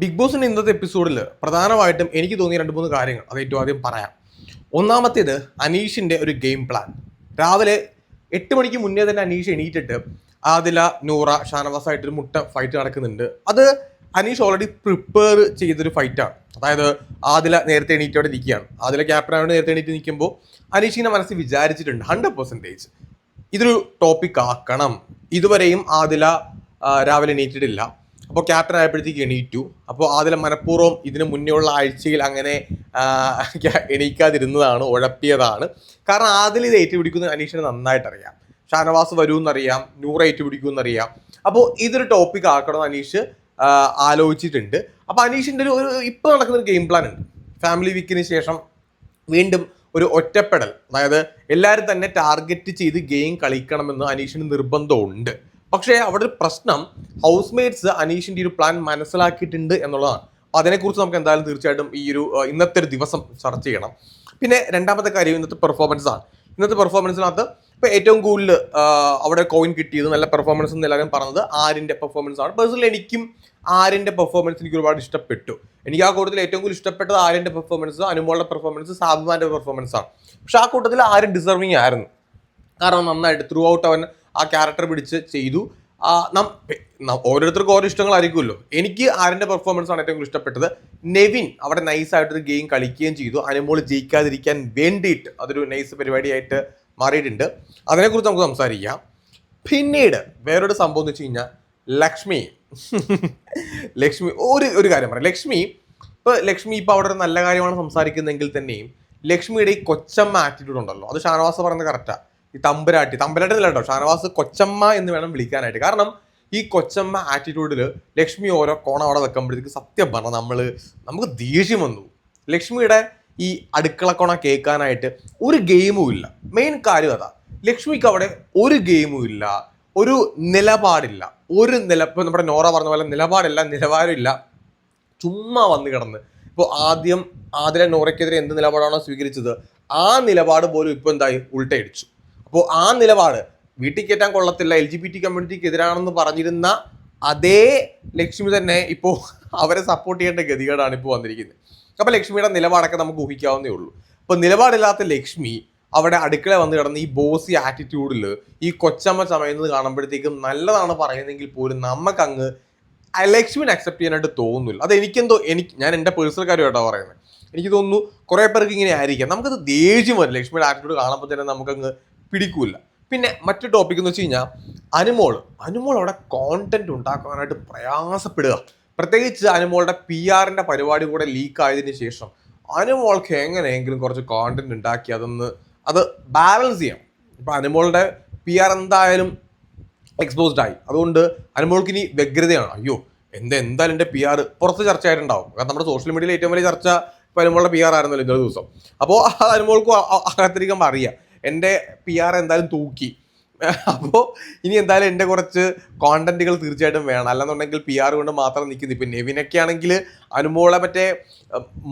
Big ബോസിന്റെ ഇന്നത്തെ എപ്പിസോഡിൽ പ്രധാനമായിട്ടും എനിക്ക് തോന്നിയ രണ്ട് മൂന്ന് കാര്യങ്ങൾ അത് ഏറ്റവും ആദ്യം പറയാം. ഒന്നാമത്തേത് അനീഷിന്റെ ഒരു ഗെയിം പ്ലാൻ രാവിലെ എട്ട് മണിക്ക് മുന്നേ തന്നെ അനീഷ് എണീറ്റിട്ട് ആദില നൂറ ഷാനവാസായിട്ടൊരു മുട്ട ഫൈറ്റ് നടക്കുന്നുണ്ട്. അത് അനീഷ് ഓൾറെഡി പ്രിപ്പയർ ചെയ്തൊരു ഫൈറ്റാണ് അതായത് ആദില നേരത്തെ എണീറ്റോടെ നിൽക്കുകയാണ് ആദില ക്യാപ്റ്റനായോട് നേരത്തെ എണീറ്റ് നിൽക്കുമ്പോൾ അനീഷിനെ മനസ്സിൽ വിചാരിച്ചിട്ടുണ്ട് ഹൺഡ്രഡ് പെർസെന്റേജ് ഇതൊരു ടോപ്പിക് ആക്കണം. ഇതുവരെയും ആദില രാവിലെ എണീറ്റിട്ടില്ല. അപ്പോൾ ക്യാപ്റ്റൻ ആയപ്പോഴത്തേക്ക് എണീറ്റു. അപ്പോൾ അതിൽ മനഃപൂർവം ഇതിന് മുന്നേ ഉള്ള ആഴ്ചയിൽ അങ്ങനെ എണീക്കാതിരുന്നതാണ് ഉഴപ്പിയതാണ്. കാരണം ആദിൽ ഇത് ഏറ്റുപിടിക്കുന്ന അനീഷിന് നന്നായിട്ട് അറിയാം ഷാനവാസ് വരുമെന്നറിയാം നൂറ് ഏറ്റുപിടിക്കുമെന്നറിയാം. അപ്പോൾ ഇതൊരു ടോപ്പിക് ആക്കണമെന്ന് അനീഷ് ആലോചിച്ചിട്ടുണ്ട്. അപ്പോൾ അനീഷിന്റെ ഒരു ഒരു ഇപ്പോൾ നടക്കുന്ന ഒരു ഗെയിം പ്ലാൻ ഉണ്ട്. ഫാമിലി വീക്കിന് ശേഷം വീണ്ടും ഒരു ഒറ്റപ്പെടൽ. അതായത് എല്ലാവരും തന്നെ ടാർഗറ്റ് ചെയ്ത് ഗെയിം കളിക്കണമെന്ന് അനീഷിന് നിർബന്ധമുണ്ട്. പക്ഷേ അവിടെ ഒരു പ്രശ്നം ഹൗസ് മേറ്റ്സ് അനീഷിന്റെ ഒരു പ്ലാൻ മനസ്സിലാക്കിയിട്ടുണ്ട് എന്നുള്ളതാണ്. അപ്പോൾ അതിനെക്കുറിച്ച് നമുക്ക് എന്തായാലും തീർച്ചയായിട്ടും ഈ ഒരു ഇന്നത്തെ ഒരു ദിവസം ചർച്ച ചെയ്യണം. പിന്നെ രണ്ടാമത്തെ കാര്യം ഇന്നത്തെ പെർഫോമൻസ് ആണ്. ഇന്നത്തെ പെർഫോമൻസിനകത്ത് ഇപ്പോൾ ഏറ്റവും കൂടുതൽ അവിടെ കോയിൻ കിട്ടിയത് നല്ല പെർഫോമൻസ് എന്ന് എല്ലാവരും പറഞ്ഞത് ആരിന്റെ പെർഫോമൻസ് ആണ്. പേഴ്സണലി എനിക്കും ആരിന്റെ പെർഫോമൻസ് എനിക്ക് ഒരുപാട് ഇഷ്ടപ്പെട്ടു. എനിക്ക് ആ കൂട്ടത്തിൽ ഏറ്റവും കൂടുതൽ ഇഷ്ടപ്പെട്ടത് ആരിന്റെ പെർഫോമൻസ് അനുമോളുടെ പെർഫോമൻസ് സാബുമാന്റെ പെർഫോമൻസ് ആണ്. പക്ഷെ ആ കൂട്ടത്തിൽ ആരും ഡിസർവിങ് ആയിരുന്നു. കാരണം നന്നായിട്ട് ത്രൂ ഔട്ട് അവൻ ആ ക്യാരക്ടർ പിടിച്ച് ചെയ്തു. ഓരോരുത്തർക്കും ഓരോ ഇഷ്ടങ്ങളായിരിക്കുമല്ലോ. എനിക്ക് ആരിന്റെ പെർഫോമൻസ് ആണ് ഏറ്റവും ഇഷ്ടപ്പെട്ടത്. നെവിൻ അവിടെ നൈസായിട്ടൊരു ഗെയിം കളിക്കുകയും ചെയ്തു. അനുമോൾ ജയിക്കാതിരിക്കാൻ വേണ്ടിയിട്ട് അതൊരു നൈസ് പരിപാടിയായിട്ട് മാറിയിട്ടുണ്ട്. അതിനെക്കുറിച്ച് നമുക്ക് സംസാരിക്കാം. പിന്നീട് വേറൊരു സംഭവം എന്ന് വെച്ച് കഴിഞ്ഞാൽ ലക്ഷ്മി. ലക്ഷ്മി ഒരു ഒരു കാര്യം പറയാം. ലക്ഷ്മി ഇപ്പോൾ ലക്ഷ്മി ഇപ്പോൾ അവിടെ ഒരു നല്ല കാര്യമാണ് സംസാരിക്കുന്നതെങ്കിൽ തന്നെയും ലക്ഷ്മിയുടെ ഈ കൊച്ചമ്മ ആറ്റിറ്റ്യൂഡ് ഉണ്ടല്ലോ. അത് ഷാനവാസ് പറയുന്നത് കറക്റ്റാ ഈ തമ്പുരാട്ടി. തമ്പുരാട്ടി അല്ല കേട്ടോ ഷാനവാസ് കൊച്ചമ്മ എന്ന് വേണം വിളിക്കാനായിട്ട്. കാരണം ഈ കൊച്ചമ്മ ആറ്റിറ്റ്യൂഡിൽ ലക്ഷ്മി ഓരോ കോണ അവിടെ വെക്കുമ്പോഴത്തേക്ക് സത്യം പറഞ്ഞാൽ നമ്മൾ നമുക്ക് ദേഷ്യം വന്നു. ലക്ഷ്മിയുടെ ഈ അടുക്കള കോണ കേൾക്കാനായിട്ട് ഒരു ഗെയിമും ഇല്ല. മെയിൻ കാര്യം അതാ. ലക്ഷ്മിക്ക് അവിടെ ഒരു ഗെയിമും ഇല്ല. ഒരു നിലപാടില്ല. ഒരു നില ഇപ്പോൾ നമ്മുടെ നോറ പറഞ്ഞ പോലെ നിലപാടില്ല നിലവാരമില്ല ചുമ്മാ വന്ന് കിടന്ന്. ഇപ്പോൾ ആദ്യം ആദ്യം നോറയ്ക്കെതിരെ എന്ത് നിലപാടാണോ സ്വീകരിച്ചത് ആ നിലപാട് പോലും ഇപ്പോൾ എന്തായി? ഉൾട്ടയടിച്ചു. അപ്പോൾ ആ നിലപാട് വീട്ടിൽ കയറ്റാൻ കൊള്ളത്തില്ല എൽ ജി ബി ടി കമ്മ്യൂണിറ്റിക്ക് എതിരാണെന്ന് പറഞ്ഞിരുന്ന അതേ ലക്ഷ്മി തന്നെ ഇപ്പോൾ അവരെ സപ്പോർട്ട് ചെയ്യേണ്ട ഗതികേടാണ് ഇപ്പോൾ വന്നിരിക്കുന്നത്. അപ്പോൾ ലക്ഷ്മിയുടെ നിലപാടൊക്കെ നമുക്ക് ഊഹിക്കാവുന്നേ ഉള്ളൂ. അപ്പോൾ നിലപാടില്ലാത്ത ലക്ഷ്മി അവിടെ അടുക്കള വന്ന് കിടന്ന് ഈ ബോസി ആറ്റിറ്റ്യൂഡിൽ ഈ കൊച്ചമ്മ ചമയുന്നത് കാണുമ്പോഴത്തേക്കും നല്ലതാണ് പറയുന്നതെങ്കിൽ പോലും നമുക്കങ്ങ് ലക്ഷ്മിനെ അക്സെപ്റ്റ് ചെയ്യാനായിട്ട് തോന്നുന്നില്ല. അത് എനിക്കെന്തോ എനിക്ക് ഞാൻ എന്റെ പേഴ്സണൽ കാര്യമായിട്ടാണ് പറയുന്നത് എനിക്ക് തോന്നുന്നു കുറേ പേർക്ക് ഇങ്ങനെ ആയിരിക്കാം. നമുക്കത് ദേഷ്യം വരും. ലക്ഷ്മിയുടെ ആറ്റിറ്റ്യൂഡ് കാണുമ്പോൾ തന്നെ നമുക്കങ്ങ് പിടിക്കൂല. പിന്നെ മറ്റു ടോപ്പിക് എന്ന് വെച്ച് കഴിഞ്ഞാൽ അനുമോൾ അനുമോൾ അവിടെ കോണ്ടന്റ് ഉണ്ടാക്കാനായിട്ട് പ്രയാസപ്പെടുക. പ്രത്യേകിച്ച് അനുമോളുടെ പി ആറിന്റെ പരിപാടി കൂടെ ലീക്ക് ആയതിനു ശേഷം അനുമോൾക്ക് എങ്ങനെയെങ്കിലും കുറച്ച് കോണ്ടന്റ് ഉണ്ടാക്കി അതൊന്ന് അത് ബാലൻസ് ചെയ്യാം ഇപ്പൊ അനുമോളുടെ പി ആർ എന്തായാലും എക്സ്പോസ്ഡ് ആയി. അതുകൊണ്ട് അനുമോൾക്ക് ഇനി വ്യഗ്രതയാണ്. അയ്യോ എന്താ എന്തായാലും എന്റെ പി ആർ പുറത്ത് ചർച്ച ആയിട്ടുണ്ടാവും കാരണം നമ്മുടെ സോഷ്യൽ മീഡിയയിൽ ഏറ്റവും വലിയ ചർച്ച ഇപ്പോൾ അനുമോളുടെ പി ആർ ആയിരുന്നല്ലോ ഇന്നലെ ദിവസം. അപ്പോൾ അനുമോൾക്കും അ- അ- അകത്തിരിക്കുമ്പോൾ അറിയാം. എന്റെ പി ആർ എന്തായാലും തൂക്കി. അപ്പോൾ ഇനി എന്തായാലും എന്റെ കുറച്ച് കോണ്ടന്റുകൾ തീർച്ചയായിട്ടും വേണം. അല്ലെന്നുണ്ടെങ്കിൽ പി ആർ കൊണ്ട് മാത്രം നിൽക്കുന്നു ഇപ്പം നെവിനൊക്കെ ആണെങ്കിൽ അനുമോളെ മറ്റേ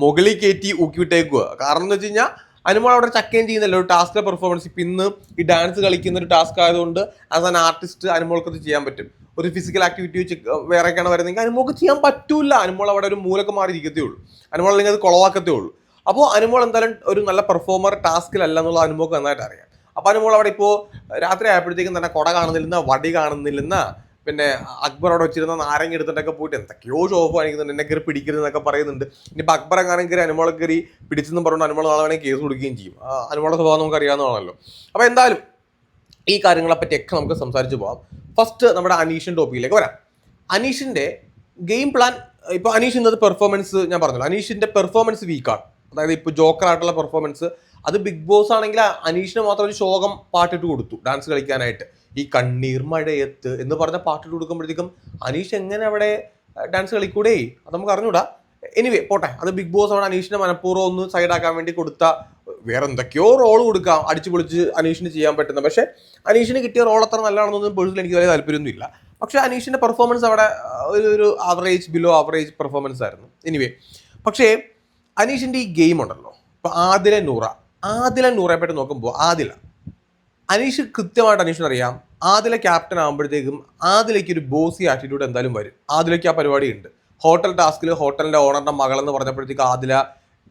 മുകളിൽ കയറ്റി ഊക്കി വിട്ടേക്കുക കാരണം എന്ന് വെച്ച് കഴിഞ്ഞാൽ അനുമോൾ അവിടെ ചക്കേം ചെയ്യുന്നല്ലോ. ഒരു ടാസ്കിലെ പെർഫോമൻസ് ഇപ്പം ഇന്ന് ഈ ഡാൻസ് കളിക്കുന്ന ഒരു ടാസ്ക് ആയതുകൊണ്ട് ആസ് ആൻ ആർട്ടിസ്റ്റ് അനുമോൾക്ക് അത് ചെയ്യാൻ പറ്റും. ഒരു ഫിസിക്കൽ ആക്ടിവിറ്റി വെച്ച് വേറെയൊക്കെയാണ് വരുന്നതെങ്കിൽ അനുമോൾക്ക് ചെയ്യാൻ പറ്റൂല അനുമോൾ അവിടെ ഒരു മൂലൊക്കെ മാറി ഇരിക്കത്തേ ഉള്ളൂ. അനുമോൾ അല്ലെങ്കിൽ അത് കുളവാക്കത്തേ ഉള്ളൂ. അപ്പോൾ അനുമോൾ എന്തായാലും ഒരു നല്ല പെർഫോമർ ടാസ്കിലല്ല എന്നുള്ള അനുമോൾക്ക് നന്നായിട്ട് അറിയാം. അപ്പോൾ അനുമോൾ അവിടെ ഇപ്പോൾ രാത്രി ആയപ്പോഴത്തേക്കും തന്നെ കൊട കാണുന്നില്ലെന്ന വടി കാണുന്നില്ലെന്ന പിന്നെ അക്ബർ അവിടെ വെച്ചിരുന്ന നാരങ്ങ എടുത്തിട്ടൊക്കെ പോയിട്ട് എന്തൊക്കെയോ ഷോഫ് കാണിക്കുന്നുണ്ട് എന്നെ കയറി പിടിക്കരുതെന്നൊക്കെ പറയുന്നുണ്ട്. ഇനിയിപ്പോൾ അക്ബർ എങ്ങാനും കയറി അനുമോളെ കയറി പിടിച്ചെന്ന് പറഞ്ഞുകൊണ്ട് അനുമോൾ നാളെ വേണമെങ്കിൽ കേസ് കൊടുക്കുകയും ചെയ്യും. അനുമോളെ സ്വഭാവം നമുക്ക് അറിയാവുന്നതാണല്ലോ. അപ്പോൾ എന്തായാലും ഈ കാര്യങ്ങളെ പറ്റിയൊക്കെ നമുക്ക് സംസാരിച്ച് പോകാം ഫസ്റ്റ് നമ്മുടെ അനീഷൻ ടോപ്പിക്കിലേക്ക് വരാം. അനീഷിന്റെ ഗെയിം പ്ലാൻ ഇപ്പോൾ അനീഷ് ഇന്നത്തെ പെർഫോമൻസ് ഞാൻ പറഞ്ഞല്ലോ. അനീഷിന്റെ പെർഫോമൻസ് വീക്കാണ് അതായത് ഇപ്പോൾ ജോക്കർ ആയിട്ടുള്ള പെർഫോമൻസ് അത് ബിഗ് ബോസ് ആണെങ്കിൽ അനീഷിന് മാത്രം ഒരു ശോകം പാട്ടിട്ട് കൊടുത്തു ഡാൻസ് കളിക്കാനായിട്ട്. ഈ കണ്ണീർ മഴയത്ത് എന്ന് പറഞ്ഞ പാട്ടിട്ട് കൊടുക്കുമ്പോഴത്തേക്കും അനീഷ് എങ്ങനെ അവിടെ ഡാൻസ് കളിക്കൂടേ? അത് നമുക്ക് അറിഞ്ഞൂടാ. എനിവേ പോട്ടെ. അത് ബിഗ് ബോസ് അവിടെ അനീഷിനെ മനഃപൂർവം ഒന്ന് സൈഡാക്കാൻ വേണ്ടി കൊടുത്ത വേറെ എന്തൊക്കെയോ റോൾ കൊടുക്കാം അടിച്ചു പൊളിച്ച് അനീഷിന് ചെയ്യാൻ പറ്റുന്ന. പക്ഷേ അനീഷിന് കിട്ടിയ റോൾ അത്ര നല്ലതാണെന്നൊന്നും പേഴ്സണൽ എനിക്ക് വലിയ താല്പര്യമൊന്നുമില്ല. പക്ഷേ അനീഷിന്റെ പെർഫോമൻസ് അവിടെ ഒരു ഒരു ആവറേജ് ബിലോ ആവറേജ് പെർഫോമൻസ് ആയിരുന്നു. എനിവേ പക്ഷേ അനീഷിന്റെ ഈ ഗെയിം ഉണ്ടല്ലോ. ഇപ്പൊ ആദില നൂറ. ആദില നൂറയെ പറ്റി നോക്കുമ്പോൾ ആദില. അനീഷ് കൃത്യമായിട്ട് അനീഷിന് അറിയാം. ആദില ക്യാപ്റ്റൻ ആകുമ്പോഴത്തേക്കും ആദിലേക്ക് ഒരു ബോസി ആറ്റിറ്റ്യൂഡ് എന്തായാലും വരും. ആദിലേക്ക് ആ പരിപാടി ഉണ്ട്. ഹോട്ടൽ ടാസ്കിൽ ഹോട്ടലിന്റെ ഓണറിന്റെ മകളെന്ന് പറഞ്ഞപ്പോഴത്തേക്ക് ആദില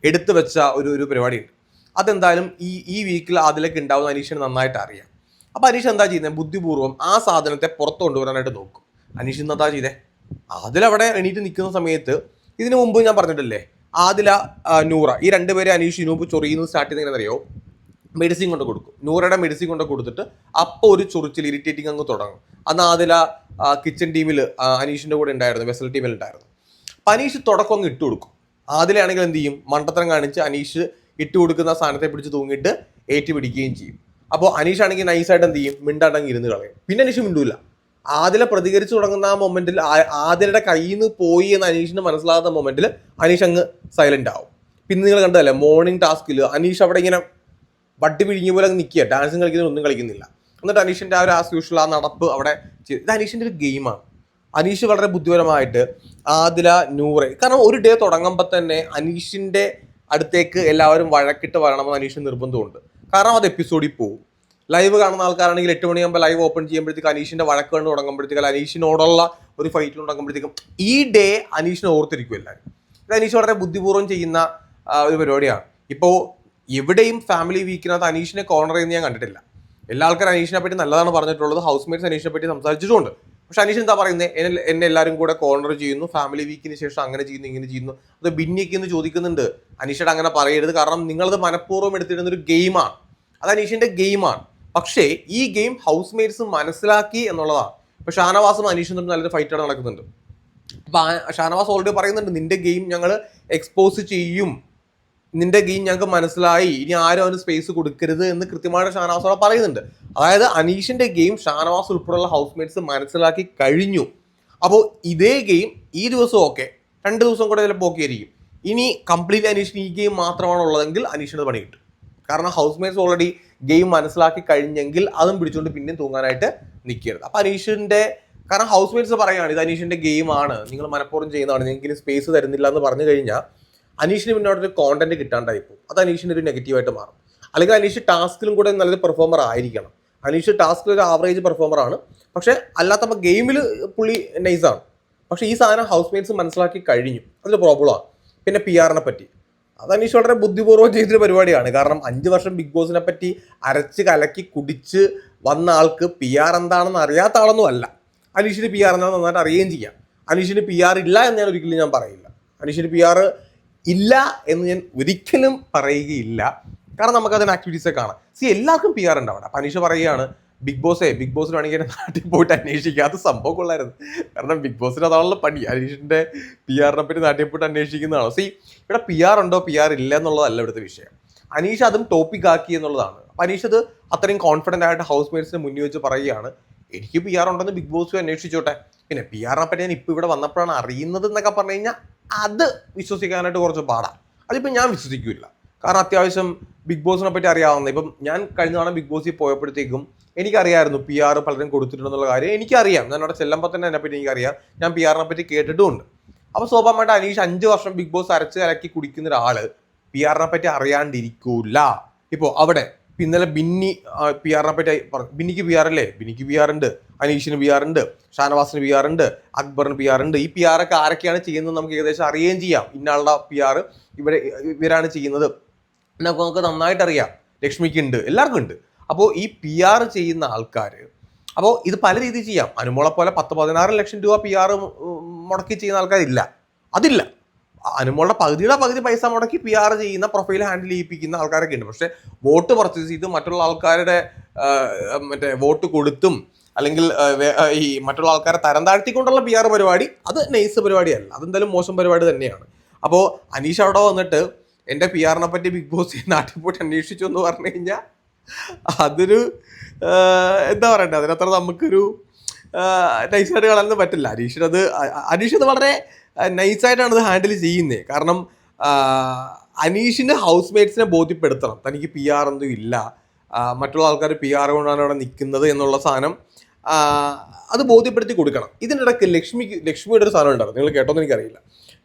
എടുത്തു വെച്ച ഒരു ഒരു പരിപാടിയുണ്ട് അതെന്തായാലും ഈ ഈ വീക്കിൽ ആദിലേക്ക് ഉണ്ടാവുന്ന അനീഷിന് നന്നായിട്ട് അറിയാം. അപ്പോൾ അനീഷ് എന്താ ചെയ്യുന്നത് ബുദ്ധിപൂർവം ആ സാധനത്തെ പുറത്ത് കൊണ്ടുവരാനായിട്ട് നോക്കും. അനീഷ് എന്താ ചെയ്തേ? ആദില അവിടെ എണീറ്റ് നിൽക്കുന്ന സമയത്ത് ഇതിനു മുമ്പ് ഞാൻ പറഞ്ഞിട്ടില്ലേ? ആദില നൂറ. ഈ രണ്ടുപേരെ അനീഷ് ഇനൂപ്പ് ചൊറിയുന്നത് സ്റ്റാർട്ട് ചെയ്യുന്നത് അറിയോ മെഡിസിൻ കൊണ്ട് കൊടുക്കും. നൂറയുടെ മെഡിസിൻ കൊണ്ട് കൊടുത്തിട്ട് അപ്പോൾ ഒരു ചൊറിച്ചിൽ ഇറിറ്റേറ്റിംഗ് അങ്ങ് തുടങ്ങും. അന്ന് ആദില കിച്ചൺ ടീമിൽ അനീഷിന്റെ കൂടെ ഉണ്ടായിരുന്നു വെസൽ ടീമിൽ ഉണ്ടായിരുന്നു. അപ്പം അനീഷ് തുടക്കം അങ്ങ് ഇട്ട് കൊടുക്കും. ആദിലാണെങ്കിൽ എന്ത് ചെയ്യും? മണ്ടത്തരം കാണിച്ച് അനീഷ് ഇട്ട് കൊടുക്കുന്ന സാധനത്തെ പിടിച്ച് തൂങ്ങിയിട്ട് ഏറ്റുപിടിക്കുകയും ചെയ്യും. അപ്പോൾ അനീഷ് ആണെങ്കിൽ നൈസായിട്ട് എന്ത് ചെയ്യും? മിണ്ടാണ്ടങ്ങ് ഇരുന്ന് കളയും. പിന്നെ അനീഷ് മിണ്ടൂല. ആദില പ്രതികരിച്ചു തുടങ്ങുന്ന ആ മൊമെന്റിൽ ആദിലയുടെ കയ്യിൽ നിന്ന് പോയി എന്ന് അനീഷിന് മനസ്സിലാകുന്ന മൊമെന്റിൽ അനീഷ് അങ്ങ് സൈലന്റ് ആവും. പിന്നെ നിങ്ങൾ കണ്ടതല്ലേ മോർണിംഗ് ടാസ്കിൽ അനീഷ് അവിടെ ഇങ്ങനെ വട്ടി പിഴിഞ്ഞ പോലെ അങ്ങ് നിൽക്കുക. ഡാൻസും കളിക്കുന്ന ഒന്നും കളിക്കുന്നില്ല. എന്നിട്ട് അനീഷിന്റെ ആ ഒരു ആസ് യൂഷ്വൽ ആ നടപ്പ് അവിടെ ഇത് അനീഷിന്റെ ഒരു ഗെയിമാണ് അനീഷ് വളരെ ബുദ്ധിപരമായിട്ട് ആദില നൂറെ കാരണം ഒരു ഡേ തുടങ്ങുമ്പോൾ തന്നെ അനീഷിന്റെ അടുത്തേക്ക് എല്ലാവരും വഴക്കിട്ട് വരണമെന്ന് അനീഷിന് നിർബന്ധമുണ്ട്. കാരണം അത് എപ്പിസോഡിൽ പോകും ലൈവ് കാണുന്ന ആൾക്കാരാണെങ്കിൽ എട്ട് മണിയാകുമ്പോൾ ലൈവ് ഓപ്പൺ ചെയ്യുമ്പോഴത്തേക്ക് അനീഷിന്റെ വഴക്ക് കണ്ട് തുടങ്ങുമ്പോഴത്തേക്ക് അനീഷിനോടുള്ള ഒരു ഫൈറ്റിൽ തുടങ്ങുമ്പോഴത്തേക്കും ഈ ഡേ അനീഷിനെ ഓർത്തിരിക്കും എല്ലാവരും ഇത് അനീഷ് വളരെ ബുദ്ധിപൂർവം ചെയ്യുന്ന ഒരു പരിപാടിയാണ്. ഇപ്പോൾ എവിടെയും ഫാമിലി വീക്കിനകത്ത് അനീഷിനെ കോർണർ ചെയ്യുന്ന ഞാൻ കണ്ടിട്ടില്ല. എല്ലാ ആൾക്കാരും അനീഷിനെ പറ്റി നല്ലതാണ് പറഞ്ഞിട്ടുള്ളത്. ഹൗസ് മേറ്റ്സ് അനീഷിനെ പറ്റി സംസാരിച്ചിട്ടുണ്ട്. പക്ഷെ അനീഷ് എന്താ പറയുന്നത് എന്നെ എന്നെ എല്ലാവരും കൂടെ കോർണർ ചെയ്യുന്നു. ഫാമിലി വീക്കിന് ശേഷം അങ്ങനെ ചെയ്യുന്നു ഇങ്ങനെ ചെയ്യുന്നു. അത് ബിന്നിയൊക്കെ എന്ന് ചോദിക്കുന്നുണ്ട്. അനീഷയുടെ അങ്ങനെ പറയരുത്. കാരണം നിങ്ങളത് മനഃപൂർവം എടുത്തിരുന്ന ഒരു ഗെയിമാണ് അത് അനീഷിന്റെ ഗെയിമാണ് പക്ഷേ ഈ ഗെയിം ഹൗസ് മേറ്റ്സ് മനസ്സിലാക്കി എന്നുള്ളതാണ്. ഇപ്പൊ ഷാനവാസും അനീഷും തമ്മിൽ നല്ലൊരു ഫൈറ്റാണ് നടക്കുന്നുണ്ട്. അപ്പൊ ആ- ഷാനവാസ് ഓൾറെഡി പറയുന്നുണ്ട് നിന്റെ ഗെയിം ഞങ്ങൾ എക്സ്പോസ് ചെയ്യും. നിന്റെ ഗെയിം ഞങ്ങൾക്ക് മനസ്സിലായി. ഇനി ആരും അവന് സ്പേസ് കൊടുക്കരുത് എന്ന് കൃത്യമായിട്ട് ഷാനവാസോടെ പറയുന്നുണ്ട്. അതായത് അനീഷിന്റെ ഗെയിം ഷാനവാസ് ഉൾപ്പെടെയുള്ള ഹൗസ് മേറ്റ്സ് മനസ്സിലാക്കി കഴിഞ്ഞു. അപ്പോൾ ഇതേ ഗെയിം ഈ ദിവസം ഓക്കെ രണ്ട് ദിവസം കൂടെ ചിലപ്പോൾ ഓക്കെ ആയിരിക്കും. ഇനി കംപ്ലീറ്റ് അനീഷിന് ഈ ഗെയിം മാത്രമാണ് ഉള്ളതെങ്കിൽ അനീഷിന് പണി കിട്ടും കാരണം ഹൗസ് മേറ്റ്സ് ഓൾറെഡി ഗെയിം മനസ്സിലാക്കി കഴിഞ്ഞെങ്കിൽ അതും പിടിച്ചുകൊണ്ട് പിന്നെയും തൂങ്ങാനായിട്ട് നിൽക്കരുത് അപ്പം അനീഷിന്റെ കാരണം ഹൗസ് മേറ്റ്സ് പറയുകയാണ് ഇത് അനീഷിന്റെ ഗെയിമാണ് നിങ്ങൾ മനഃപൂർവം ചെയ്യുന്നതാണ്. നിങ്ങൾക്ക് സ്പേസ് തരുന്നില്ല എന്ന് പറഞ്ഞു കഴിഞ്ഞാൽ അനീഷിന് പിന്നെ അവിടെ ഒരു കോണ്ടന്റ് കിട്ടാണ്ടായി പോകും. അത് അനീഷിന് ഒരു നെഗറ്റീവായിട്ട് മാറും. അല്ലെങ്കിൽ അനീഷ് ടാസ്കിലും കൂടെ നല്ലൊരു പെർഫോമർ ആയിരിക്കണം. അനീഷ് ടാസ്കിൽ ഒരു ആവറേജ് പെർഫോമർ ആണ്. പക്ഷേ അല്ലാത്തപ്പോൾ ഗെയിമിൽ പുള്ളി നൈസാണ് പക്ഷേ ഈ സാധനം ഹൗസ് മേറ്റ്സ് മനസ്സിലാക്കി കഴിഞ്ഞു. അതൊരു പ്രോബ്ലമാണ് പിന്നെ പി ആറിനെ പറ്റി. അത് അനീഷ് വളരെ ബുദ്ധിപൂർവം ചെയ്തൊരു പരിപാടിയാണ്. കാരണം അഞ്ച് വർഷം ബിഗ് ബോസിനെ പറ്റി അരച്ച് കലക്കി കുടിച്ച് വന്ന ആൾക്ക് പി ആർ എന്താണെന്ന് അറിയാത്ത ആളൊന്നും അല്ല. അനീഷിന് പി ആർ എന്താണെന്ന് നന്നായിട്ട് അറിയുകയും ചെയ്യാം. അനീഷിന് പി ആർ ഇല്ല എന്ന് ഞാൻ ഒരിക്കലും ഞാൻ പറയില്ല. അനീഷിന് പി ആർ ഇല്ല എന്ന് ഞാൻ ഒരിക്കലും പറയുകയില്ല. കാരണം നമുക്ക് അതിന് ആക്ടിവിറ്റീസ് കാണാം. സി എല്ലാവർക്കും പി ആർ ഉണ്ടാവണം. അപ്പം അനീഷ് പറയുകയാണ് ബിഗ് ബോസേ ബിഗ് വേണമെങ്കിൽ എന്നെ നാട്ടിൽ പോയിട്ട് അന്വേഷിക്കാത്ത സംഭവം കൊള്ളായിരുന്നു. കാരണം ബിഗ് ബോസിന് അതാണല്ലോ പണി. അനീഷിന്റെ പി ആറിനെ പറ്റി നാട്ടിൽ പോയിട്ട് അന്വേഷിക്കുന്നതാണ്? സി ഇവിടെ പി ആർ ഉണ്ടോ? പി ആർ ഇല്ല എന്നുള്ളതല്ല ഇവിടുത്തെ വിഷയം. അനീഷ് അതും ടോപ്പിക് ആക്കി എന്നുള്ളതാണ്. അപ്പൊ അനീഷ് അത് അത്രയും കോൺഫിഡന്റ് ആയിട്ട് ഹൗസ് മേറ്റ്സിന് മുന്നിൽ വെച്ച് പറയുകയാണ്. എനിക്ക് പി ആർ ഉണ്ടെന്ന് ബിഗ് ബോസ് അന്വേഷിച്ചോട്ടെ. പിന്നെ പി ആറിനെ പറ്റി ഞാൻ ഇപ്പൊ ഇവിടെ വന്നപ്പോഴാണ് അറിയുന്നത് എന്നൊക്കെ പറഞ്ഞു കഴിഞ്ഞാൽ അത് വിശ്വസിക്കാനായിട്ട് കുറച്ച് പാടാണ് അതിപ്പോൾ ഞാൻ വിശ്വസിക്കില്ല കാരണം അത്യാവശ്യം ബിഗ് ബോസിനെ പറ്റി അറിയാവുന്ന ഇപ്പം ഞാൻ കഴിഞ്ഞ തവണ ബിഗ് ബോസിൽ പോയപ്പോഴത്തേക്കും എനിക്കറിയായിരുന്നു പി ആർ പലരും കൊടുത്തിട്ടുണ്ടെന്നുള്ള കാര്യം എനിക്കറിയാം ഞാൻ അവിടെ ചെല്ലുമ്പോൾ തന്നെ അതിനെപ്പറ്റി പറ്റി എനിക്കറിയാം ഞാൻ പി ആറിനെ പറ്റി കേട്ടിട്ടുമുണ്ട് അപ്പോൾ സ്വാഭാവികമായിട്ട് അനീഷ് അഞ്ച് വർഷം ബിഗ് ബോസ് അരച്ച് കലക്കി കുടിക്കുന്ന ഒരാൾ പി ആറിനെ പറ്റി അറിയാണ്ടിരിക്കൂല ഇപ്പോൾ അവിടെ ഇന്നലെ ബിന്നി പി ആറിനെ പറ്റി പറഞ്ഞു ബിന്നിക്ക് പി ആർ അല്ലേ ബിന്നിക്ക് പി ആർ ഉണ്ട് അനീഷിന് പി ആർ ഉണ്ട് ഷാനവാസിന് പി ആർ ഉണ്ട് അക്ബറിന് പി ആർ ഉണ്ട് ഈ പി ആറൊക്കെ ആരൊക്കെയാണ് ചെയ്യുന്നത് നമുക്ക് ഏകദേശം അറിയുകയും ചെയ്യാം ഇന്നാളുടെ പി ആർ ഇവിടെ ഇവരാണ് ചെയ്യുന്നത് എന്നൊക്കെ നമുക്ക് നന്നായിട്ട് അറിയാം ലക്ഷ്മിക്ക് ഉണ്ട് എല്ലാവർക്കും ഉണ്ട് അപ്പോൾ ഈ പി ആർ ചെയ്യുന്ന ആൾക്കാർ അപ്പോൾ ഇത് പല രീതിയിൽ ചെയ്യാം. അനുമോളെ പോലെ പത്ത് പതിനാറ് ലക്ഷം രൂപ പി ആർ മുടക്കി ചെയ്യുന്ന ആൾക്കാരില്ല. അതില്ല. അനുമോളുടെ പകുതിയുടെ പകുതി പൈസ മുടക്കി പി ആർ ചെയ്യുന്ന പ്രൊഫൈൽ ഹാൻഡിൽ ചെയ്യിപ്പിക്കുന്ന ആൾക്കാരൊക്കെ ഉണ്ട്. പക്ഷേ വോട്ട് പർച്ചേസ് ചെയ്ത് മറ്റുള്ള ആൾക്കാരുടെ മറ്റേ വോട്ട് കൊടുത്തും അല്ലെങ്കിൽ ഈ മറ്റുള്ള ആൾക്കാരെ തരം താഴ്ത്തിക്കൊണ്ടുള്ള പി ആർ പരിപാടി അത് നൈസ് പരിപാടിയല്ല. അതെന്തായാലും മോശം പരിപാടി തന്നെയാണ്. അപ്പോൾ അനീഷ് അവിടെ വന്നിട്ട് എന്റെ പി ആറിനെ പറ്റി ബിഗ് ബോസ് നാട്ടിൽ പോയിട്ട് അന്വേഷിച്ചു എന്ന് പറഞ്ഞു കഴിഞ്ഞാൽ അതൊരു എന്താ പറയണ്ടേ? അതിനത്ര നമുക്കൊരു നൈസായിട്ട് കളയാനൊന്നും പറ്റില്ല. അനീഷിന് അത് അനീഷ് അത് വളരെ നൈസായിട്ടാണ് അത് ഹാൻഡിൽ ചെയ്യുന്നത് കാരണം അനീഷിന്റെ ഹൗസ് മേറ്റ്സിനെ ബോധ്യപ്പെടുത്തണം. തനിക്ക് പി ആർ ഒന്നും ഇല്ല. മറ്റുള്ള ആൾക്കാർ പി ആർ കൊണ്ടാണ് അവിടെ നിൽക്കുന്നത് എന്നുള്ള സാധനം അത് ബോധ്യപ്പെടുത്തി കൊടുക്കണം. ഇതിനിടയ്ക്ക് ലക്ഷ്മിക്ക് ലക്ഷ്മിയുടെ ഒരു സാധനം ഉണ്ടായിരുന്നു. നിങ്ങൾ കേട്ടോന്ന് എനിക്കറിയില്ല.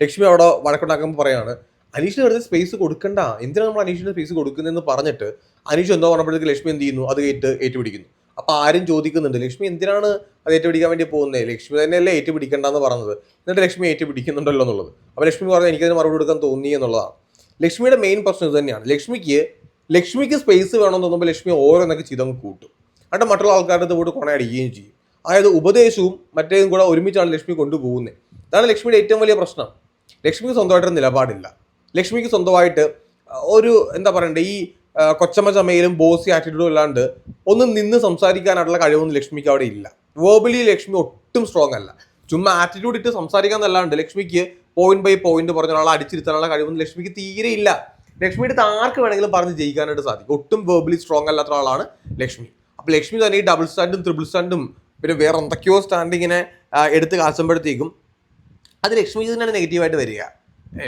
ലക്ഷ്മി അവിടെ വഴക്കുണ്ടാക്കുമ്പോൾ പറയാണ് അനീഷിന് വെറുതെ സ്പേസ് കൊടുക്കണ്ട. എന്തിനാണ് നമ്മൾ അനീഷിന് സ്പേസ് കൊടുക്കുന്നതെന്ന് പറഞ്ഞിട്ട് അനീഷ് എന്തോ പറഞ്ഞപ്പോഴത്തേക്ക് ലക്ഷ്മി എന്ത് ചെയ്യുന്നു? അത് കേട്ട് ഏറ്റുപിടിക്കുന്നു. അപ്പൊ ആരും ചോദിക്കുന്നുണ്ട് ലക്ഷ്മി എന്തിനാണ് അത് ഏറ്റുപിടിക്കാൻ വേണ്ടി പോകുന്നത് ലക്ഷ്മി തന്നെയല്ലേ ഏറ്റുപിടിക്കണ്ടെന്ന് പറഞ്ഞത്. എന്നിട്ട് ലക്ഷ്മി ഏറ്റുപിടിക്കുന്നുണ്ടല്ലോ എന്നുള്ളത്. അപ്പൊ ലക്ഷ്മി പറഞ്ഞു എനിക്കതിന് മറുപടി കൊടുക്കാൻ തോന്നി എന്നുള്ളതാണ്. ലക്ഷ്മിയുടെ മെയിൻ പ്രശ്നം ഇത് തന്നെയാണ്. ലക്ഷ്മിക്ക് ലക്ഷ്മിക്ക് സ്പേസ് വേണമെന്ന് തോന്നുമ്പോൾ ലക്ഷ്മി ഓരോന്നൊക്കെ ചെയ്തങ്ങ് കൂട്ടും. അവിടെ മറ്റുള്ള ആൾക്കാരുടെ പോയിട്ട് കൊണയടിക്കുകയും ചെയ്യും. അതായത് ഉപദേശവും മറ്റേതും കൂടെ ഒരുമിച്ചാണ് ലക്ഷ്മി കൊണ്ടുപോകുന്നത് അതാണ് ലക്ഷ്മിയുടെ ഏറ്റവും വലിയ പ്രശ്നം. ലക്ഷ്മിക്ക് സ്വന്തമായിട്ടൊരു നിലപാടില്ല. ലക്ഷ്മിക്ക് സ്വന്തമായിട്ട് ഒരു എന്താ പറയണ്ടേ ഈ കൊച്ചമ്മ ചമ്മയിലും ബോസി ആറ്റിറ്റ്യൂഡും അല്ലാണ്ട് ഒന്ന് നിന്ന് സംസാരിക്കാനായിട്ടുള്ള കഴിവൊന്നും ലക്ഷ്മിക്ക് അവിടെ ഇല്ല. വേർബലി ലക്ഷ്മി ഒട്ടും സ്ട്രോങ് അല്ല. ചുമ്മാ ആറ്റിറ്റ്യൂഡ് ഇട്ട് സംസാരിക്കാൻ എന്നല്ലാണ്ട് ലക്ഷ്മിക്ക് പോയിന്റ് ബൈ പോയിന്റ് പറഞ്ഞ ഒരാളെ അടിച്ചിരുത്താനുള്ള കഴിവൊന്നും ലക്ഷ്മിക്ക് തീരെ ഇല്ല. ലക്ഷ്മിയുടെ അടുത്ത് ആർക്ക് വേണമെങ്കിലും പറഞ്ഞ് ജയിക്കാനായിട്ട് സാധിക്കും. ഒട്ടും വേർബലി സ്ട്രോങ് അല്ലാത്ത ഒരാളാണ് ലക്ഷ്മി. അപ്പൊ ലക്ഷ്മി തന്നെ ഈ ഡബിൾ സ്റ്റാൻഡും ത്രിബിൾ സ്റ്റാൻഡും പിന്നെ വേറെ എന്തൊക്കെയോ സ്റ്റാൻഡിങ്ങിനെ എടുത്ത് കാച്ചുമ്പോഴത്തേക്കും അത് ലക്ഷ്മി തന്നെയാണ് നെഗറ്റീവായിട്ട് വരിക.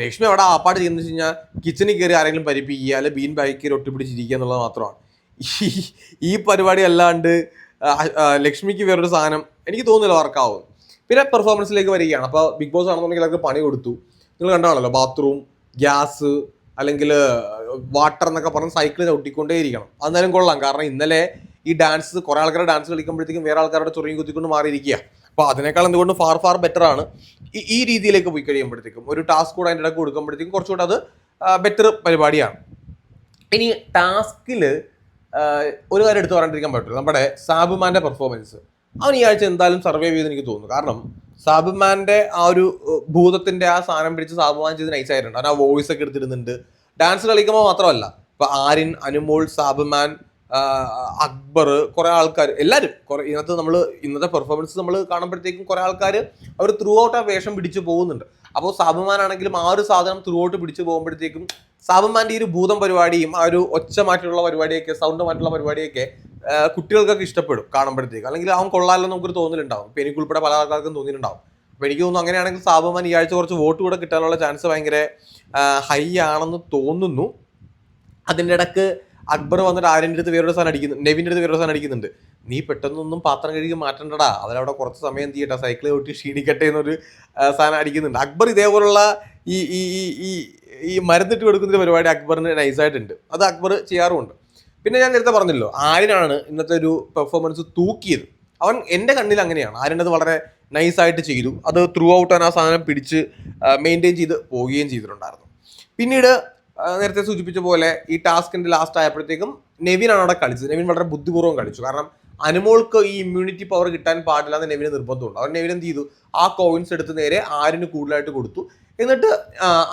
ലക്ഷ്മി അവിടെ ആപ്പാട് ചെയ്യുന്നത് വെച്ച് കഴിഞ്ഞാൽ കിച്ചണിൽ കയറി ആരെങ്കിലും പരിപ്പിക്കുക അല്ലെ ബീൻ ബാക്കിൽ ഒട്ടിപ്പിടിച്ചിരിക്കുക എന്നുള്ളത് മാത്രമാണ്. ഈ ഈ പരിപാടി അല്ലാണ്ട് ലക്ഷ്മിക്ക് വേറൊരു സാധനം എനിക്ക് തോന്നുന്നില്ല വർക്കാവും. പിന്നെ പെർഫോമൻസിലേക്ക് വരികയാണ്. അപ്പോൾ ബിഗ് ബോസ് ആണെന്നുണ്ടെങ്കിൽ അവർക്ക് പണി കൊടുത്തു. നിങ്ങൾ കണ്ടാണല്ലോ ബാത്റൂം ഗ്യാസ് അല്ലെങ്കിൽ വാട്ടർ എന്നൊക്കെ പറഞ്ഞ് സൈക്കിൾ ചവിട്ടിക്കൊണ്ടേ ഇരിക്കണം അന്നേരം കൊള്ളാം. കാരണം ഇന്നലെ ഈ ഡാൻസ് കുറേ ആൾക്കാരുടെ ഡാൻസ് കളിക്കുമ്പോഴത്തേക്കും വേറെ ആൾക്കാരുടെ ചൊറിയും കുത്തിക്കൊണ്ട് മാറിയിരിക്കുക. അപ്പോൾ അതിനേക്കാൾ എന്തുകൊണ്ട് ഫാർ ഫാർ ബെറ്റർ ആണ്. ഈ രീതിയിലേക്ക് പോയി കഴിയുമ്പോഴത്തേക്കും ഒരു ടാസ്ക് കൂടെ അതിന്റെ ഇടയ്ക്ക് കൊടുക്കുമ്പോഴത്തേക്കും കുറച്ചുകൂടെ അത് ബെറ്റർ പരിപാടിയാണ്. ഇനി ടാസ്കിൽ ഒരു കാര്യം എടുത്ത് പറഞ്ഞിരിക്കാൻ പറ്റില്ല നമ്മുടെ സാബുമാന്റെ പെർഫോമൻസ് അവൻ ഈ ആഴ്ച എന്തായാലും സർവൈവ് ചെയ്ത് എനിക്ക് തോന്നുന്നു. കാരണം സാബുമാന്റെ ആ ഒരു ഭൂതത്തിന്റെ ആ സാധനം പിടിച്ച് സാബുമാൻ ചെയ്ത് നൈസ് ആയിട്ടുണ്ട്. അവൻ ആ വോയിസ് ഒക്കെ എടുത്തിരുന്നുണ്ട് ഡാൻസ് കളിക്കുമ്പോൾ മാത്രമല്ല ഇപ്പോൾ ആര്യൻ അനുമോൾ സാബുമാൻ അക്ബർ കുറെ ആൾക്കാർ എല്ലാവരും കുറെ ഇതിനകത്ത് നമ്മൾ ഇന്നത്തെ പെർഫോമൻസ് നമ്മൾ കാണുമ്പോഴത്തേക്കും കുറെ ആൾക്കാർ അവർ ത്രൂ ഔട്ട് ആ വേഷം പിടിച്ചു പോകുന്നുണ്ട്. അപ്പോൾ സാബുമാനാണെങ്കിലും ആ ഒരു സാധനം ത്രൂ ഔട്ട് പിടിച്ചു പോകുമ്പോഴത്തേക്കും സാബുമാന്റെ ഈ ഒരു ഭൂതം പരിപാടിയും ആ ഒരു ഒച്ച മാറ്റുള്ള പരിപാടിയൊക്കെ സൗണ്ട് മാറ്റുള്ള പരിപാടിയൊക്കെ കുട്ടികൾക്കൊക്കെ ഇഷ്ടപ്പെടും കാണുമ്പോഴത്തേക്ക്. അല്ലെങ്കിൽ അവൻ കൊള്ളാമല്ലോ നമുക്കൊരു തോന്നലുണ്ടാവും. ഇപ്പം എനിക്കുൾപ്പെടെ പല ആൾക്കാർക്കും തോന്നിയിട്ടുണ്ടാവും. അപ്പോൾ എനിക്ക് തോന്നുന്നു അങ്ങനെയാണെങ്കിൽ സാബുമാൻ ഈ ആഴ്ച കുറച്ച് വോട്ട് കൂടെ കിട്ടാനുള്ള ചാൻസ് ഭയങ്കര ഹൈ ആണെന്ന് തോന്നുന്നു. അതിന്റെ ഇടയ്ക്ക് അക്ബർ വന്നിട്ട് ആര്യന്റെ അടുത്ത് വേറൊരു സാധനം അടിക്കുന്നു നെവിന്റെ അടുത്ത് വേറൊരു സാധനം അടിക്കുന്നുണ്ട്. നീ പെട്ടെന്നൊന്നും പാത്രം കഴുകി മാറ്റണ്ടടാ. അവരവിടെ കുറച്ച് സമയം എന്ത് ചെയ്യട്ടെ സൈക്കിൾ ഓട്ടി ക്ഷീണിക്കട്ടെ എന്നൊരു സാധനം അടിക്കുന്നുണ്ട്. അക്ബർ ഇതേപോലുള്ള ഈ ഈ ഈ ഈ മരുന്നിട്ട് കൊടുക്കുന്ന പരിപാടി അക്ബറിന് നൈസായിട്ടുണ്ട്. അത് അക്ബർ ചെയ്യാറുമുണ്ട്. പിന്നെ ഞാൻ നേരത്തെ പറഞ്ഞല്ലോ ആര്യനാണ് ഇന്നത്തെ ഒരു പെർഫോമൻസ് തൂക്കിയത്. അവൻ എന്റെ കണ്ണിൽ അങ്ങനെയാണ്. ആര്യൻ അത് വളരെ നൈസായിട്ട് ചെയ്തു. അത് ത്രൂ ഔട്ട് ആ സാധനം പിടിച്ച് മെയിന്റെയിൻ ചെയ്ത് പോവുകയും ചെയ്തിട്ടുണ്ടായിരുന്നു. പിന്നീട് നേരത്തെ സൂചിപ്പിച്ച പോലെ ഈ ടാസ്കിന്റെ ലാസ്റ്റ് ആയപ്പോഴത്തേക്കും നെവിനാണ് അവിടെ കളിച്ചത്. നെവിൻ വളരെ ബുദ്ധിപൂർവം കളിച്ചു. കാരണം അനുമോൾക്ക് ഈ ഇമ്മ്യൂണിറ്റി പവർ കിട്ടാൻ പാടില്ല എന്ന് നെവിന് നിർബന്ധമുണ്ട്. അവർ നെവിൻ എന്ത് ചെയ്തു? ആ കോയിൻസ് എടുത്ത് നേരെ ആരിന് കൂടുതലായിട്ട് കൊടുത്തു. എന്നിട്ട്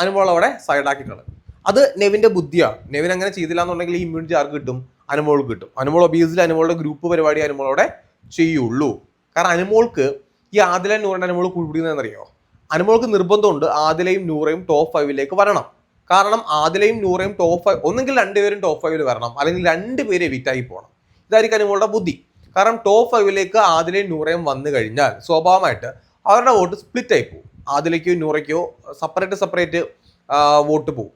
അനുമോൾ അവിടെ സൈഡാക്കി കളഞ്ഞു. അത് നെവിന്റെ ബുദ്ധിയാണ്. നെവിൻ അങ്ങനെ ചെയ്തില്ല എന്നുണ്ടെങ്കിൽ ഈ ഇമ്മ്യൂണിറ്റി ആർക്ക് കിട്ടും? അനുമോൾക്ക് കിട്ടും. അനുമോൾ ഒബിയസ്ലി അനുമോളുടെ ഗ്രൂപ്പ് പരിപാടി അനുമോളോടെ ചെയ്യുള്ളൂ. കാരണം അനുമോൾക്ക് ഈ ആദില നൂറിന്റെ അനുമോൾ കൂടിയെന്നറിയോ അനുമോൾക്ക് നിർബന്ധമുണ്ട് ആദിലയും നൂറയും ടോപ്പ് ഫൈവിലേക്ക് വരണം. കാരണം ആദിലയും നൂറയും ടോപ്പ് ഫൈവ് ഒന്നെങ്കിൽ രണ്ടുപേരും ടോപ്പ് ഫൈവിൽ വരണം. അല്ലെങ്കിൽ രണ്ടുപേരെ എവിറ്റായി പോകണം ഇതായിരിക്കും അനുമോളുടെ ബുദ്ധി. കാരണം ടോപ്പ് ഫൈവിലേക്ക് ആദിലയും നൂറയും വന്നു കഴിഞ്ഞാൽ സ്വാഭാവികമായിട്ട് അവരുടെ വോട്ട് സ്പ്ലിറ്റ് ആയി പോകും. ആദിലേക്കോ നൂറയ്ക്കോ സെപ്പറേറ്റ് സെപ്പറേറ്റ് വോട്ട് പോകും.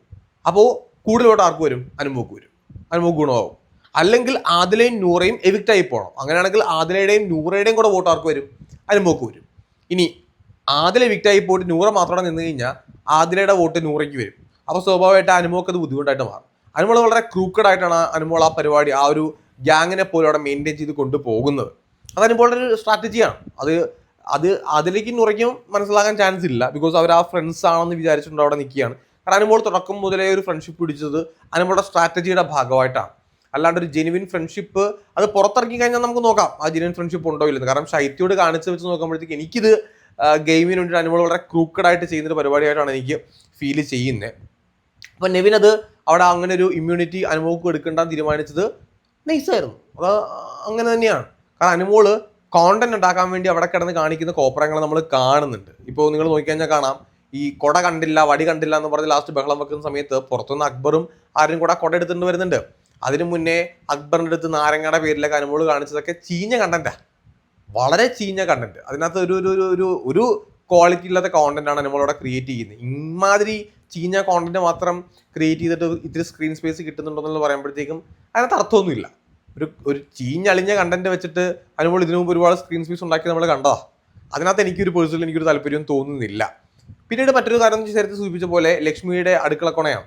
അപ്പോൾ കൂടുതൽ വോട്ട് ആർക്ക് വരും? അനുമോക്ക് വരും. അനുമോക്ക് ഗുണമാവും. അല്ലെങ്കിൽ ആദിലയും നൂറയും എവിക്റ്റ് ആയി പോകണം അങ്ങനെയാണെങ്കിൽ ആദിലയുടെയും നൂറയുടെയും കൂടെ വോട്ട് ആർക്ക് വരും? അനുമോക്ക് വരും. ഇനി ആദില എവിക്റ്റ് ആയി പോയിട്ട് നൂറ മാത്രം നിന്ന് കഴിഞ്ഞാൽ ആദിലയുടെ വോട്ട് നൂറയ്ക്ക് വരും. അപ്പോൾ സ്വാഭാവികമായിട്ട് അനുമോക്ക് അത് ബുദ്ധിമുട്ടായിട്ട് മാറും. അനുമോൾ വളരെ ക്രൂക്കഡ് ആയിട്ടാണ് അനുമോൾ ആ പരിപാടി ആ ഒരു ഗ്യാങ്ങിനെ പോലും അവിടെ മെയിന്റെയിൻ ചെയ്ത് കൊണ്ടുപോകുന്നത്. അത് അനുമോളുടെ ഒരു സ്ട്രാറ്റജിയാണ് അത് അത് അതിലേക്ക് നുറയ്ക്കും മനസ്സിലാകാൻ ചാൻസ് ഇല്ല. ബിക്കോസ് അവർ ആ ഫ്രണ്ട്സ് ആണെന്ന് വിചാരിച്ചിട്ടുണ്ട് അവിടെ നിൽക്കുകയാണ്. കാരണം അനുമോൾ തുടക്കം മുതലേ ഒരു ഫ്രണ്ട്ഷിപ്പ് പിടിച്ചത് അനുമോളുടെ സ്ട്രാറ്റജിയുടെ ഭാഗമായിട്ടാണ്. അല്ലാണ്ട് ഒരു ജെനുവിൻ ഫ്രണ്ട്ഷിപ്പ് അത് പുറത്തിറക്കി കഴിഞ്ഞാൽ നമുക്ക് നോക്കാം. ആ ജെനുവിൻ ഫ്രണ്ട്ഷിപ്പ് ഉണ്ടോ ഇല്ലെന്ന് കാരണം ശൈത്യോട് കാണിച്ച് വെച്ച് നോക്കുമ്പോഴത്തേക്ക് എനിക്കിത് ഗെയിമിന് വേണ്ടി അനുമോൾ വളരെ ക്രൂക്കഡ് ആയിട്ട് ചെയ്യുന്ന ഒരു പരിപാടിയായിട്ടാണ് എനിക്ക് ഫീൽ ചെയ്യുന്നത് അപ്പം നെവിൻ അത് അവിടെ അങ്ങനെ ഒരു ഇമ്മ്യൂണിറ്റി അനുഭവക്ക് എടുക്കേണ്ട തീരുമാനിച്ചത് നൈസായിരുന്നു അത് അങ്ങനെ തന്നെയാണ്. കാരണം അനുമോൾ കോണ്ടന്റ് ഉണ്ടാക്കാൻ വേണ്ടി അവിടെ കിടന്ന് കാണിക്കുന്ന കോപ്പറങ്ങൾ നമ്മൾ കാണുന്നുണ്ട്. ഇപ്പോൾ നിങ്ങൾ നോക്കിക്കഴിഞ്ഞാൽ കാണാം. ഈ കൊട കണ്ടില്ല വടി കണ്ടില്ല എന്ന് പറഞ്ഞ് ലാസ്റ്റ് ബഹളം വെക്കുന്ന സമയത്ത് പുറത്തുനിന്ന് അക്ബറും ആരും കൂടെ കൊട എടുത്തിട്ട് വരുന്നുണ്ട്. അതിനു മുന്നേ അക്ബറിന്റെ അടുത്ത് നാരങ്ങയുടെ പേരിലൊക്കെ അനുമോൾ കാണിച്ചതൊക്കെ ചീഞ്ഞ കണ്ടന്റാ വളരെ ചീഞ്ഞ കണ്ടന്റ് അതിനകത്ത് ഒരു ഒരു ഒരു ഒരു ക്വാളിറ്റി ഇല്ലാത്ത കോണ്ടന്റ് ആണ് നമ്മളവിടെ ക്രിയേറ്റ് ചെയ്യുന്നത്. ഇമാതിരി ചീഞ്ഞ കോണ്ടന്റ് മാത്രം ക്രിയേറ്റ് ചെയ്തിട്ട് ഇത്തിരി സ്ക്രീൻ സ്പേസ് കിട്ടുന്നുണ്ടെന്ന് പറയുമ്പോഴത്തേക്കും അതിനകത്ത് അർത്ഥമൊന്നുമില്ല. ഒരു ഒരു ചീഞ്ഞളിഞ്ഞ കണ്ടന്റ് വെച്ചിട്ട് അതിനുമ്പോൾ ഇതിനു മുമ്പ് ഒരുപാട് സ്ക്രീൻ സ്പേസ് ഉണ്ടാക്കി നമ്മൾ കണ്ടതാ. അതിനകത്ത് എനിക്കൊരു പേഴ്സണൽ എനിക്കൊരു താല്പര്യം തോന്നുന്നില്ല. പിന്നീട് മറ്റൊരു കാര്യം നേരത്തെ സൂചിപ്പിച്ച പോലെ ലക്ഷ്മിയുടെ അടുക്കള കൊണയാണ്.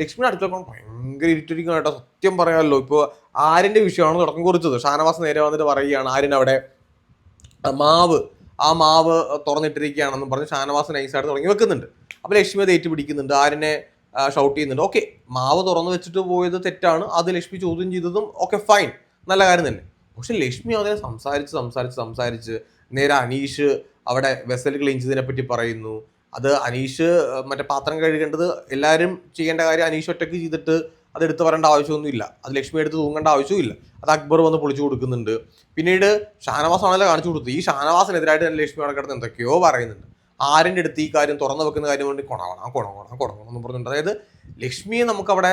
ലക്ഷ്മി അടുക്കള ഭയങ്കര ഇരിറ്റിരിക്കണം കേട്ടോ. സത്യം പറയാമല്ലോ ഇപ്പോൾ ആരിന്റെ വിഷയമാണ് തുടക്കം കുറിച്ചത്. ഷാനവാസ് നേരെ വന്നിട്ട് പറയുകയാണ് ആരിന് അവിടെ മാവ് ആ മാവ് തുറന്നിട്ടിരിക്കുകയാണെന്നും പറഞ്ഞ് ഷാനവാസ് നൈസായിട്ട് തുടങ്ങി വെക്കുന്നുണ്ട്. അപ്പോൾ ലക്ഷ്മി അത് ഏറ്റുപിടിക്കുന്നുണ്ട് ആരിനെ ഷൗട്ട് ചെയ്യുന്നുണ്ട്. ഓക്കെ മാവ് തുറന്നു വെച്ചിട്ട് പോയത് തെറ്റാണ്. അത് ലക്ഷ്മി ചോദ്യം ചെയ്തതും ഓക്കെ ഫൈൻ നല്ല കാര്യം തന്നെ. പക്ഷെ ലക്ഷ്മി അതിനെ സംസാരിച്ച് സംസാരിച്ച് സംസാരിച്ച് നേരെ അനീഷ് അവിടെ വെസൽ ക്ലീൻ ചെയ്തതിനെ പറ്റി പറയുന്നു. അത് അനീഷ് മറ്റേ പാത്രം കഴുകേണ്ടത് എല്ലാവരും ചെയ്യേണ്ട കാര്യം അനീഷ് ഒറ്റയ്ക്ക് ചെയ്തിട്ട് അത് എടുത്തു പറയേണ്ട ആവശ്യമൊന്നുമില്ല. അത് ലക്ഷ്മി എടുത്ത് തൂങ്ങേണ്ട ആവശ്യമില്ല അത് അക്ബർ വന്ന് പൊളിച്ചു കൊടുക്കുന്നുണ്ട്. പിന്നീട് ഷാനവാസ് ആണല്ലോ കാണിച്ചു കൊടുത്തത്. ഈ ഷാനവാസിനെതിരായിട്ട് തന്നെ ലക്ഷ്മി അവിടെ കിടന്ന് എന്തൊക്കെയോ പറയുന്നുണ്ട്. ആരിന്റെ അടുത്ത് ഈ കാര്യം തുറന്നു വെക്കുന്ന കാര്യം കൊണ്ട് കൊണവണം കൊണവണം കൊണവണം എന്ന് പറഞ്ഞിട്ടുണ്ട്. അതായത് ലക്ഷ്മിയെ നമുക്കവിടെ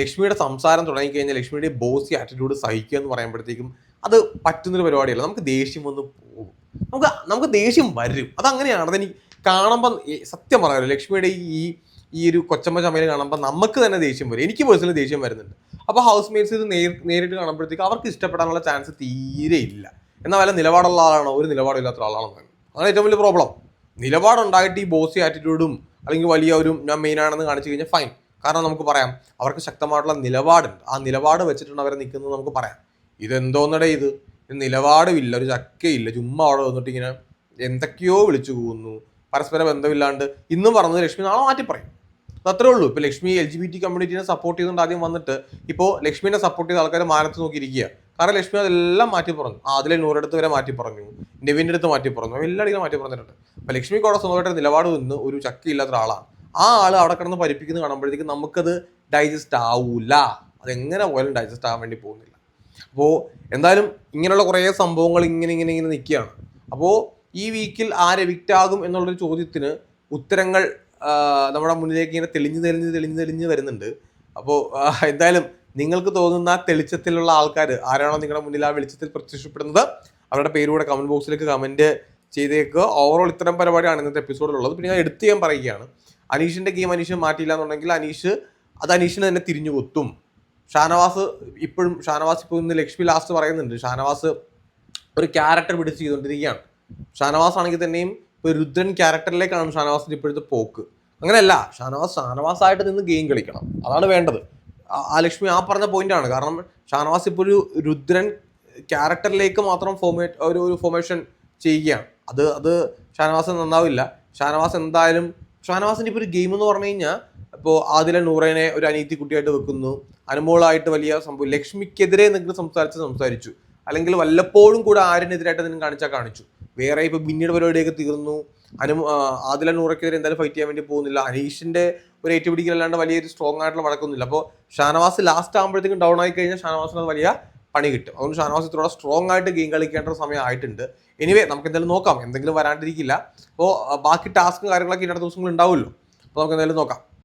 ലക്ഷ്മിയുടെ സംസാരം തുടങ്ങിക്കഴിഞ്ഞാൽ ലക്ഷ്മിയുടെ ബോസി ആറ്റിറ്റ്യൂഡ് സഹിക്കുക എന്ന് പറയുമ്പോഴത്തേക്കും അത് പറ്റുന്നൊരു പരിപാടിയല്ല. നമുക്ക് ദേഷ്യം വന്ന് പോകും. നമുക്ക് നമുക്ക് ദേഷ്യം വരും. അതങ്ങനെയാണ്. അതെനിക്ക് കാണുമ്പം സത്യം പറയാമല്ലോ ലക്ഷ്മിയുടെ ഈ ഈ ഒരു കൊച്ചമ്മ ചമയിൽ കാണുമ്പോൾ നമുക്ക് തന്നെ ദേഷ്യം വരും. എനിക്ക് പേഴ്സണലി ദേഷ്യം വരുന്നുണ്ട്. അപ്പോൾ ഹൗസ് മേറ്റ്സ് ഇത് നേരിട്ട് കാണുമ്പോഴത്തേക്ക് അവർക്ക് ഇഷ്ടപ്പെടാനുള്ള ചാൻസ് തീരെ ഇല്ല. എന്നാൽ വല്ല നിലപാടുള്ള ആളാണോ? ഒരു നിലപാടില്ലാത്ത ആളാണോ അതാണ് ഏറ്റവും വലിയ പ്രോബ്ലം നിലപാടുണ്ടായിട്ട് ഈ ബോസി ആറ്റിറ്റ്യൂഡും അല്ലെങ്കിൽ വലിയ ഒരു ഞാൻ മെയിൻ ആണെന്ന് കാണിച്ചു കഴിഞ്ഞാൽ ഫൈൻ കാരണം നമുക്ക് പറയാം അവർക്ക് ശക്തമായിട്ടുള്ള നിലപാടുണ്ട്. ആ നിലപാട് വെച്ചിട്ടുണ്ട് അവരെ നിൽക്കുന്നത് നമുക്ക് പറയാം. ഇതെന്തോന്നടേ ഇത്? നിലപാടുമില്ല ഒരു ചക്കയില്ല. ചുമ്മാ അവിടെ വന്നിട്ട് ഇങ്ങനെ എന്തൊക്കെയോ വിളിച്ചു പോകുന്നു പരസ്പര ബന്ധമില്ലാണ്ട്. ഇന്നും പറഞ്ഞത് ലക്ഷ്മി നാളെ മാറ്റി പറയും. അത്രേ ഉള്ളൂ. ഇപ്പൊ Lakshmi L G B T കമ്മ്യൂണിറ്റിനെ support ചെയ്തുകൊണ്ട് ആദ്യം വന്നിട്ട്. ഇപ്പോൾ ലക്ഷ്മിനെ സപ്പോർട്ട് ചെയ്ത ആൾക്കാർ മാനത്ത് നോക്കിയിരിക്കുക. കാരണം ലക്ഷ്മി അതെല്ലാം മാറ്റി പറഞ്ഞു. അതിലെ നൂറടുത്ത് വരെ മാറ്റി പറഞ്ഞു. നെവിന്റെ അടുത്ത് മാറ്റി പറഞ്ഞു. എല്ലായിടത്തും മാറ്റി പറഞ്ഞിട്ടുണ്ട്. അപ്പൊ ലക്ഷ്മി അവിടെ സ്വന്തമായിട്ട് നിലപാട് നിന്ന് ഒരു ചക്കയില്ലാത്ത ഒരാളാണ്. ആ ആൾ അവിടെ കിടന്ന് പരിപ്പിക്കുന്നത് കാണുമ്പോഴത്തേക്ക് നമുക്കത് ഡൈജസ്റ്റ് ആവൂല. അതെങ്ങനെ പോയാലും ഡൈജസ്റ്റ് ആവാൻ വേണ്ടി പോകുന്നില്ല. അപ്പോൾ എന്തായാലും ഇങ്ങനെയുള്ള കുറേ സംഭവങ്ങൾ ഇങ്ങനെ ഇങ്ങനെ ഇങ്ങനെ നിൽക്കുകയാണ്. അപ്പോൾ ഈ വീക്കിൽ ആരെ എവിക്റ്റ് ആകും എന്നുള്ളൊരു ചോദ്യത്തിന് ഉത്തരങ്ങൾ നമ്മുടെ മുന്നിലേക്ക് ഇങ്ങനെ തെളിഞ്ഞ് തെളിഞ്ഞ് തെളിഞ്ഞ് തെളിഞ്ഞ് വരുന്നുണ്ട്. അപ്പോൾ എന്തായാലും നിങ്ങൾക്ക് തോന്നുന്ന ആ തെളിച്ചത്തിലുള്ള ആൾക്കാർ ആരാണോ നിങ്ങളുടെ മുന്നിൽ ആ വെളിച്ചത്തിൽ പ്രത്യക്ഷപ്പെടുന്നത് അവരുടെ പേരൂടെ കമന്റ് ബോക്സിലേക്ക് കമന്റ് ചെയ്തേക്കുക. ഓവറോൾ ഇത്തരം പരിപാടിയാണ് ഇന്നത്തെ എപ്പിസോഡിലുള്ളത് പിന്നെ ഞാൻ എടുത്ത് ഞാൻ പറയുകയാണ്. അനീഷിന്റെ ഗെയിം അനീഷ് മാറ്റിയില്ല എന്നുണ്ടെങ്കിൽ അനീഷ് അത് അനീഷിനെ തന്നെ തിരിഞ്ഞു കൊത്തും. ഷാനവാസ് ഇപ്പോഴും ഷാനവാസ് ഇപ്പോൾ ഇന്ന് ലക്ഷ്മി ലാസ്റ്റ് പറയുന്നുണ്ട്. ഷാനവാസ് ഒരു ക്യാരക്ടർ പിടിച്ച് ചെയ്തുകൊണ്ടിരിക്കുകയാണ്. ഷാനവാസ് ആണെങ്കിൽ തന്നെയും ഇപ്പോൾ രുദ്രൻ ക്യാരക്ടറിലേക്കാണ് ഷാനവാസിന്റെ ഇപ്പോഴത്തെ പോക്ക്. അങ്ങനെയല്ല ഷാനവാസ് ഷാനവാസായിട്ട് നിന്ന് ഗെയിം കളിക്കണം. അതാണ് വേണ്ടത്. ആ- ലക്ഷ്മി ആ പറഞ്ഞ പോയിന്റാണ് കാരണം ഷാനവാസ് ഇപ്പോൾ ഒരു രുദ്രൻ ക്യാരക്ടറിലേക്ക് മാത്രം ഫോമേറ്റ് ഒരു ഒരു ഫോമേഷൻ ചെയ്യുകയാണ്. അത് അത് ഷാനവാസ് നന്നാവില്ല. ഷാനവാസ് എന്തായാലും ഷാനവാസിന്റെ ഇപ്പോൾ ഒരു ഗെയിം എന്ന് പറഞ്ഞു കഴിഞ്ഞാൽ ഇപ്പോൾ ആദില നൂറേനെ ഒരു അനീതി കുട്ടിയായിട്ട് വെക്കുന്നു. അനുമോളായിട്ട് വലിയ സംഭവം ലക്ഷ്മിക്കെതിരെ നിങ്ങൾ സംസാരിച്ച് സംസാരിച്ചു. അല്ലെങ്കിൽ വല്ലപ്പോഴും കൂടെ ആരിനെതിരായിട്ട് നിങ്ങൾ കാണിച്ചാൽ കാണിച്ചു. വേറെ ഇപ്പോൾ പിന്നീട് പരിപാടിയൊക്കെ തീർന്നു. അനു ആദില നൂറയ്ക്കെതിരെ എന്തായാലും ഫൈറ്റ് ചെയ്യാൻ വേണ്ടി പോകുന്നില്ല. അനീഷിന്റെ ഒരു ഏറ്റുപിടിക്കലല്ലാണ്ട് വലിയൊരു സ്ട്രോങ് ആയിട്ടുള്ള വഴക്കൊന്നുമില്ല. അപ്പോൾ ഷാനവാസ് ലാസ്റ്റ് ആകുമ്പോഴത്തേക്കും ഡൗൺ ആയി കഴിഞ്ഞാൽ ഷാനവാസിന് അത് വലിയ പണി കിട്ടും. അതുകൊണ്ട് ഷാനവാസ് ഇത്ര സ്ട്രോങ് ആയിട്ട് ഗെയിം കളിക്കേണ്ട ഒരു സമയം ആയിട്ടുണ്ട്. എനിവേ നമുക്ക് എന്തായാലും നോക്കാം. എന്തെങ്കിലും വരാണ്ടിരിക്കില്ല. അപ്പോൾ ബാക്കി ടാസ്കും കാര്യങ്ങളൊക്കെ ഇന്നത്തെ ദിവസങ്ങൾ ഉണ്ടാവുമല്ലോ. അപ്പോൾ നമുക്ക് എന്തായാലും നോക്കാം.